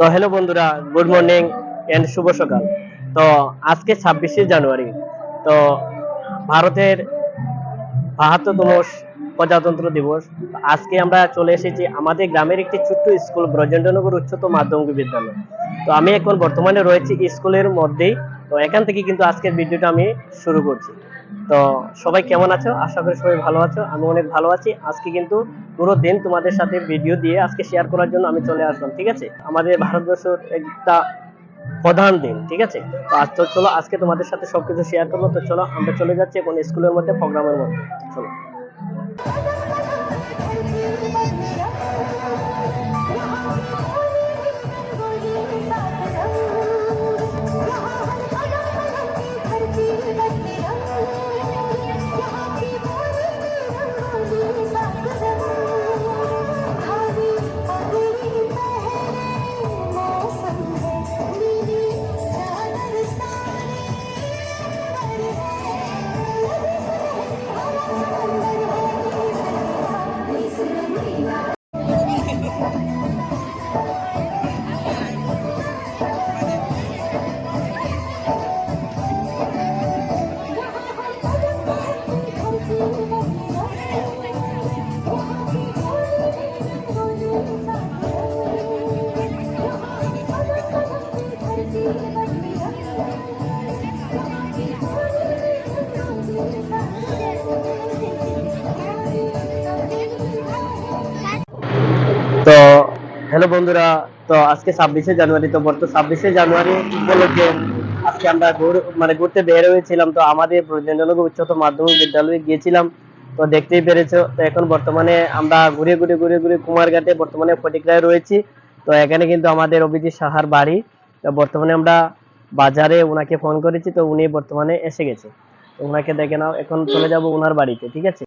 তো হ্যালো বন্ধুরা good morning and শুভ সকাল। তো আজকে ছাব্বিশে জানুয়ারি। তো ভারতের বাহাত্তরতম প্রজাতন্ত্র দিবস। আজকে আমরা চলে এসেছি আমাদের গ্রামের একটি ছোট্ট স্কুল, ব্রজেন্দ্রনগর উচ্চতর মাধ্যমিক বিদ্যালয়। তো আমি এখন বর্তমানে রয়েছি স্কুলের মধ্যেই। তো এখান থেকে কিন্তু আজকের ভিডিওটা আমি শুরু করছি। তো সবাই কেমন আছো? আশা করি সবাই ভালো আছো। আমি অনেক ভালো আছি। আজকে কিন্তু পুরো দিন তোমাদের সাথে ভিডিও দিয়ে আজকে শেয়ার করার জন্য আমি চলে আসলাম, ঠিক আছে? আমাদের ভারতবর্ষের একটা প্রধান দিন, ঠিক আছে? তো আজ চলো, আজকে তোমাদের সাথে সবকিছু শেয়ার করব। তো চলো, আমরা চলে যাচ্ছি এখন স্কুলের মধ্যে প্রোগ্রামের মধ্যে। চলো। তো হ্যালো বন্ধুরা, তো আজকে ছাব্বিশে জানুয়ারি, তো বর্ত ছাব্বিশে জানুয়ারি উপলক্ষে আজকে আমরা মানে ঘুরতে বের হয়েছিলাম। তো আমাদের ব্রজেন্দ্রনগর উচ্চতর মাধ্যমিক বিদ্যালয়ে গিয়েছিলাম। তো দেখতেই পেরেছ, তো এখন বর্তমানে আমরা ঘুরে ঘুরে ঘুরে ঘুরে কুমারঘাটে বর্তমানে ফটিকরায় রয়েছি। তো এখানে কিন্তু আমাদের অভিজিৎ সাহার বাড়ি। তো বর্তমানে আমরা বাজারে ওনাকে ফোন করেছি, তো উনি বর্তমানে এসে গেছে। ওনাকে দেখে নাও, এখন চলে যাব ওনার বাড়িতে, ঠিক আছে?